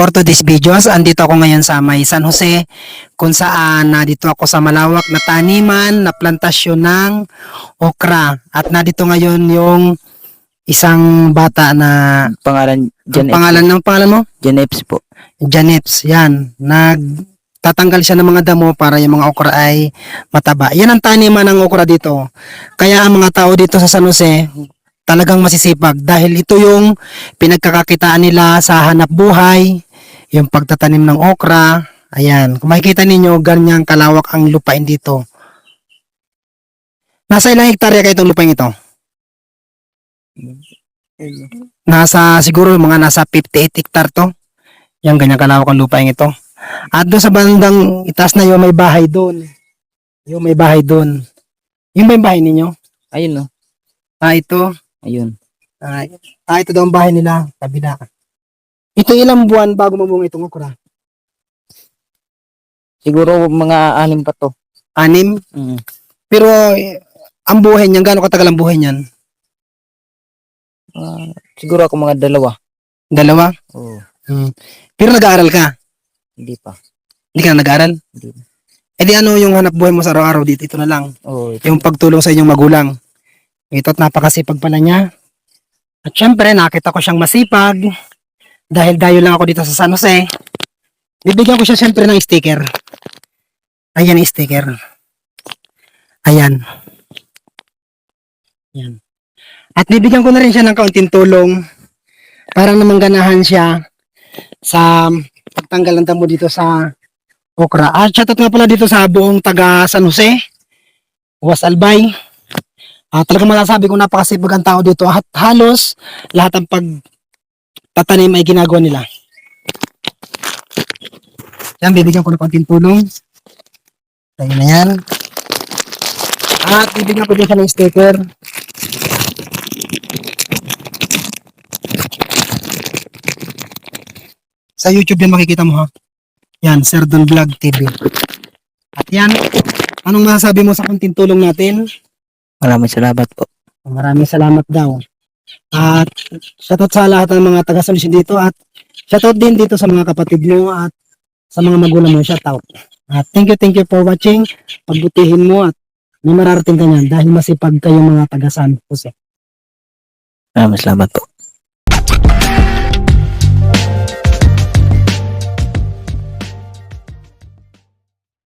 For today's videos, andito ako ngayon sa may San Jose kung saan nandito ako sa malawak na taniman na plantasyon ng okra at nandito ngayon yung isang bata na Pangalan, ang Jan Eps. pangalan ng pangalan mo? Jan Eps po. Janeps, yan. Nagtatanggal siya ng mga damo para yung mga okra ay mataba. Yan ang taniman ng okra dito. Kaya ang mga tao dito sa San Jose, talagang masisipag dahil ito yung pinagkakakitaan nila sa hanap buhay, yung pagtatanim ng okra. Ayan, kung makikita ninyo, ganyang kalawak ang lupain dito. Nasa ilang hektarya kayo itong lupain ito? Nasa, siguro mga nasa 58 hektar to. Yan, ganyan kalawak ang lupain ito. At doon sa bandang itaas na yun, may bahay doon. Yung may bahay doon. Yung ba yung bahay ninyo? Ayun no. Ah, ito. Ayun. Ah, ah, ito daw ang bahay nila. Kabila. Ito ilang buwan bago mamunga itong okra? Siguro mga anim pa to. Anim. Mm. Pero eh, ang buhay niyan, gaano katagal ang buhay niyan? Ah, siguro ako mga dalawa. Dalawa? Oo. Hmm. Pero nag-aaral ka? Hindi pa. Hindi ka na nag-aaral? Hindi. Eh di ano yung hanap buhay mo sa araw-araw dito? Ito na lang. Oo. ito. Yung pagtulong sa inyong magulang. Ito't napakasipag pala niya. At syempre, nakita ko siyang masipag. Dahil dayo lang ako dito sa San Jose. Bibigyan ko siya syempre ng sticker. Ayan yung sticker. Ayan. Ayan. At bibigyan ko na rin siya ng kaunting tulong para naman ganahan siya sa pagtanggal ng damo dito sa okra. At shoutout nga pala dito sa buong taga San Jose. Was Albay. Ah, talagang masasabi ko napakasipag ang tao dito at halos lahat ng pagtatanim ay ginagawa nila. Yan, bibigyan ko ng konting tulong. Tayo na yan. At bibigyan ko din siya ng sticker. Sa YouTube yan makikita mo ha. Yan, Sir Don Vlog TV. At yan, anong masasabi mo sa konting tulong natin? Maraming salamat po. Maraming salamat daw. At shoutout sa lahat ng mga taga-solusyon dito at shoutout din dito sa mga kapatid mo at sa mga magulang mo. Shoutout. At thank you, thank you for watching. Pagbutihin mo at may mararating ka niyan dahil masipag kayong mga taga-San Jose. Salamat po.